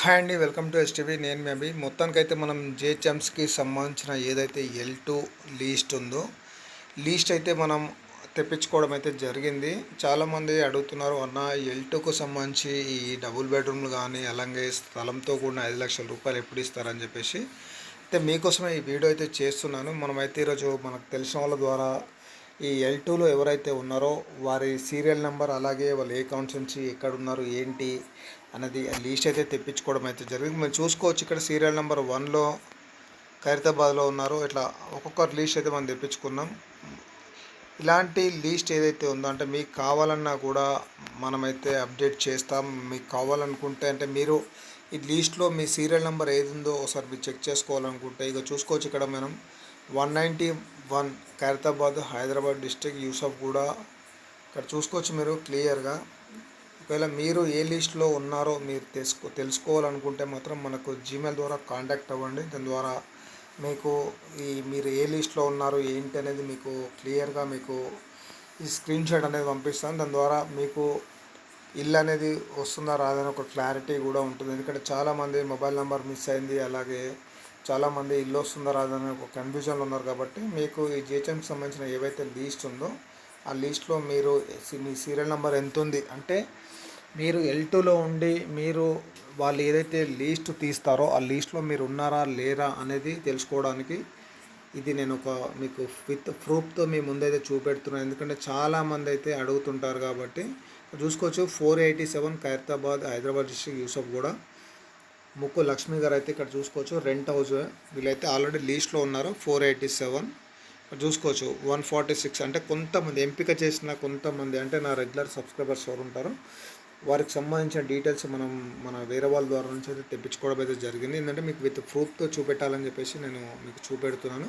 Hi అండి welcome to STV. నేను maybe మొత్తానికైతే మనం జేహెచ్ఎంస్కి సంబంధించిన ఏదైతే ఎల్ టూ లీస్ట్ ఉందో లీస్ట్ అయితే మనం తెప్పించుకోవడం అయితే జరిగింది. చాలామంది అడుగుతున్నారు అన్న ఎల్ టూకు సంబంధించి ఈ డబుల్ బెడ్రూమ్లు కానీ అలాగే స్థలంతో కూడిన ఐదు లక్షల రూపాయలు ఎప్పుడు ఇస్తారని చెప్పేసి. అయితే మీకోసమే ఈ వీడియో అయితే చేస్తున్నాను. మనమైతే ఈరోజు మనకు తెలిసిన వాళ్ళ ద్వారా ఈ ఎల్ టూలో ఎవరైతే ఉన్నారో వారి సీరియల్ నెంబర్ అలాగే వాళ్ళు ఏ కౌంట్స్ నుంచి ఎక్కడ ఉన్నారు ఏంటి అనేది లీస్ట్ అయితే తెప్పించుకోవడం అయితే జరిగింది. మేము చూసుకోవచ్చు ఇక్కడ సీరియల్ నెంబర్ వన్లో ఖైరతాబాద్లో ఉన్నారు. ఇట్లా ఒక్కొక్క లీస్ట్ అయితే మనం తెప్పించుకున్నాం. ఇలాంటి లీస్ట్ ఏదైతే ఉందో అంటే మీకు కావాలన్నా కూడా మనమైతే అప్డేట్ చేస్తాం. మీకు కావాలనుకుంటే అంటే మీరు ఈ లీస్ట్లో మీ సీరియల్ నెంబర్ ఏది ఉందో ఒకసారి మీరు చెక్ చేసుకోవాలనుకుంటే ఇక చూసుకోవచ్చు ఇక్కడ మనం. One ninety one Khairatabad Hyderabad district Yusuf కూడా ఇక్కడ చూసుకోవచ్చు మీరు క్లియర్గా. ఒకవేళ మీరు ఏ లిస్ట్లో ఉన్నారో మీరు తెలుసుకో తెలుసుకోవాలనుకుంటే మాత్రం మనకు జీమెయిల్ ద్వారా కాంటాక్ట్ అవ్వండి. దాని ద్వారా మీకు ఈ మీరు ఏ లిస్ట్లో ఉన్నారు ఏంటి అనేది మీకు క్లియర్గా మీకు ఈ స్క్రీన్ షాట్ అనేది పంపిస్తాను. దాని ద్వారా మీకు ఇల్లు అనేది వస్తుందా రాదని ఒక క్లారిటీ కూడా ఉంటుంది. ఎందుకంటే చాలామంది మొబైల్ నెంబర్ మిస్ అయింది అలాగే చాలామంది ఇల్లు వస్తుందా రాదని ఒక కన్ఫ్యూజన్లో ఉన్నారు కాబట్టి మీకు ఈ జిహెచ్ఎంకి సంబంధించిన ఏవైతే లీస్ట్ ఉందో ఆ లీస్ట్లో మీరు మీ సీరియల్ నెంబర్ ఎంత ఉంది అంటే మీరు ఎల్ టూలో ఉండి మీరు వాళ్ళు ఏదైతే లీస్ట్ తీస్తారో ఆ లీస్ట్లో మీరు ఉన్నారా లేరా అనేది తెలుసుకోవడానికి ఇది నేను ఒక మీకు విత్ ప్రూఫ్తో మీ ముందైతే చూపెడుతున్నాను. ఎందుకంటే చాలామంది అయితే అడుగుతుంటారు కాబట్టి చూసుకోవచ్చు. Four eighty seven Khairatabad Hyderabad district Yusuf కూడా ముక్కు లక్ష్మి గారు అయితే ఇక్కడ చూసుకోవచ్చు. రెంట్ హౌస్ వీళ్ళైతే ఆల్రెడీ లీస్ట్లో ఉన్నారు. ఫోర్ ఎయిటీ సెవెన్ చూసుకోవచ్చు. వన్ ఫార్టీ సిక్స్ అంటే కొంతమంది ఎంపిక చేసిన కొంతమంది అంటే నా రెగ్యులర్ సబ్స్క్రైబర్స్ ఎవరు ఉంటారు? వారికి సంబంధించిన డీటెయిల్స్ మనం మన వేరే వాళ్ళ ద్వారా నుంచి అయితే తెప్పించుకోవడం అయితే జరిగింది. ఏంటంటే మీకు విత్ ప్రూఫ్తో చూపెట్టాలని చెప్పేసి నేను మీకు చూపెడుతున్నాను.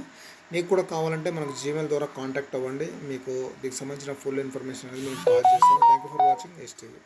మీకు కూడా కావాలంటే మనకు జీమెయిల్ ద్వారా కాంటాక్ట్ అవ్వండి. మీకు దీనికి సంబంధించిన ఫుల్ ఇన్ఫర్మేషన్ అనేది మేము కాల్ చేస్తాను thank you for watching STV